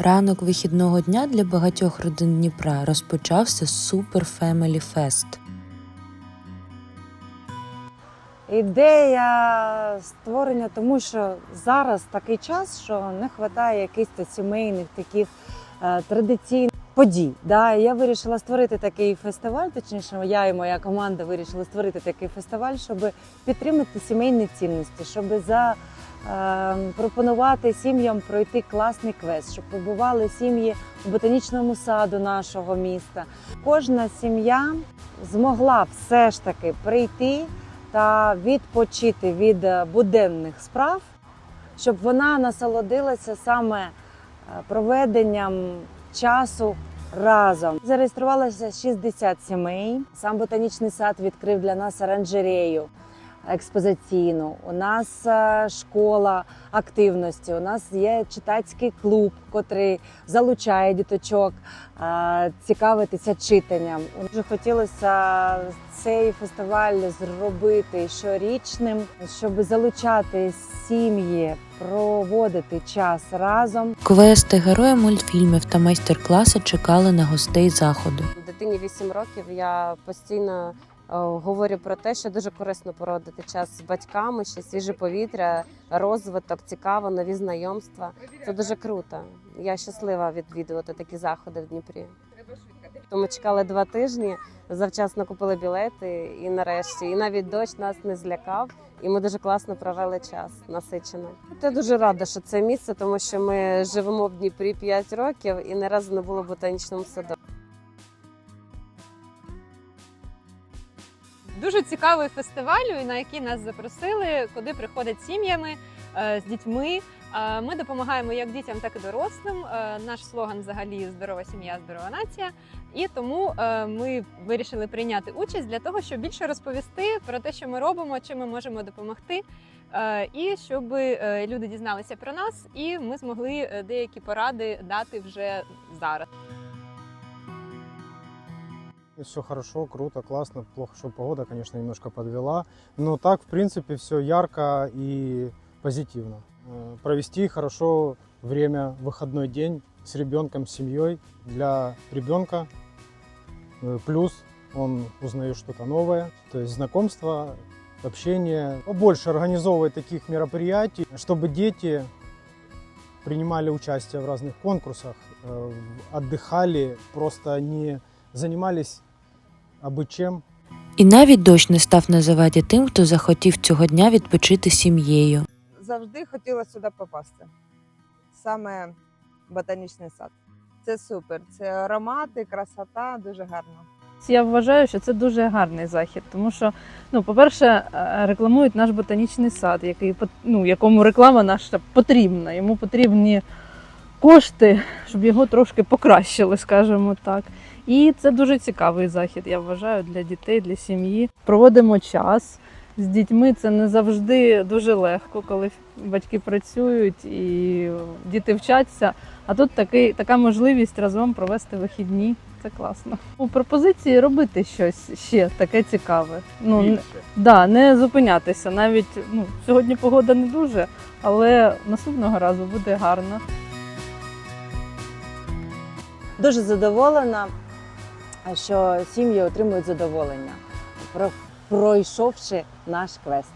Ранок вихідного дня для багатьох родин Дніпра розпочався Super Family Fest. Ідея створення, тому що зараз такий час, що не вистачає якихось сімейних таких е, традиційних подій. Да? Я вирішила створити такий фестиваль, точніше, я і моя команда вирішили створити такий фестиваль, щоб підтримати сімейні цінності, щоб за е, пропонувати сім'ям пройти класний квест, щоб побували сім'ї у ботанічному саду нашого міста. Кожна сім'я змогла все ж таки прийти та відпочити від буденних справ, щоб вона насолодилася саме е, проведенням часу разом. Зареєструвалося 60 сімей. Сам ботанічний сад відкрив для нас оранжерею експозиційну. У нас е, школа активності. У нас є читацький клуб, котрий залучає діточок е, цікавитися читанням. Дуже хотілося цей фестиваль зробити щорічним, щоб залучати сім'ї, проводити час разом. Квести, герої мультфільмів та майстер-класи чекали на гостей заходу. Дитині 8 років. Я постійно говорю про те, що дуже корисно проводити час з батьками, ще свіже повітря, розвиток, цікаво, нові знайомства. Це дуже круто. Я щаслива відвідувати такі заходи в Дніпрі. Тому чекали два тижні, завчасно купили білети, і нарешті, і навіть дощ нас не злякав. І ми дуже класно провели час насичено. Я дуже рада, що це місце, тому що ми живемо в Дніпрі 5 років і ні разу не було в ботанічному саду. Дуже цікавий фестиваль, на який нас запросили, куди приходять сім'ями е, з дітьми. Е, Ми допомагаємо як дітям, так і дорослим. Е, Наш слоган взагалі здорова сім'я, здорова нація. І тому ми вирішили прийняти участь для того, щоб більше розповісти про те, що ми робимо, чим ми можемо допомогти. І щоб люди дізналися про нас, і ми змогли деякі поради дати вже зараз. Все хорошо, круто, классно. Плохо, что погода, конечно, немножко подвела. Но так, в принципе, все ярко и позитивно. Э, Провести хорошо время, выходной день с ребенком, с семьей. Для ребенка э, плюс он узнает что-то новое. То есть знакомство, общение. Побольше организовывать таких мероприятий, чтобы дети принимали участие в разных конкурсах, э, отдыхали, просто не занимались аби чим. І навіть дощ не став на заваді тим, хто захотів цього дня відпочити сім'єю. завжди хотіла сюди попасти. Саме ботанічний сад. Це супер. Це аромати, красота, дуже гарно. Я вважаю, що це дуже гарний захід, тому що, ну, по-перше, е, рекламують наш ботанічний сад, який ну, якому реклама наша потрібна. Йому потрібні кошти, щоб його трошки покращили, скажімо так. І це дуже цікавий захід, я вважаю, для дітей, для сім'ї. Проводимо час з дітьми. Це не завжди дуже легко, коли батьки працюють і діти вчаться. А тут такий, така можливість разом провести вихідні. Це класно. У пропозиції робити щось ще таке цікаве. Ну не, да, не зупинятися. Навіть ну, сьогодні погода не дуже, але наступного разу буде гарно. Дуже задоволена, що сім'ї отримують задоволення, про- пройшовши наш квест.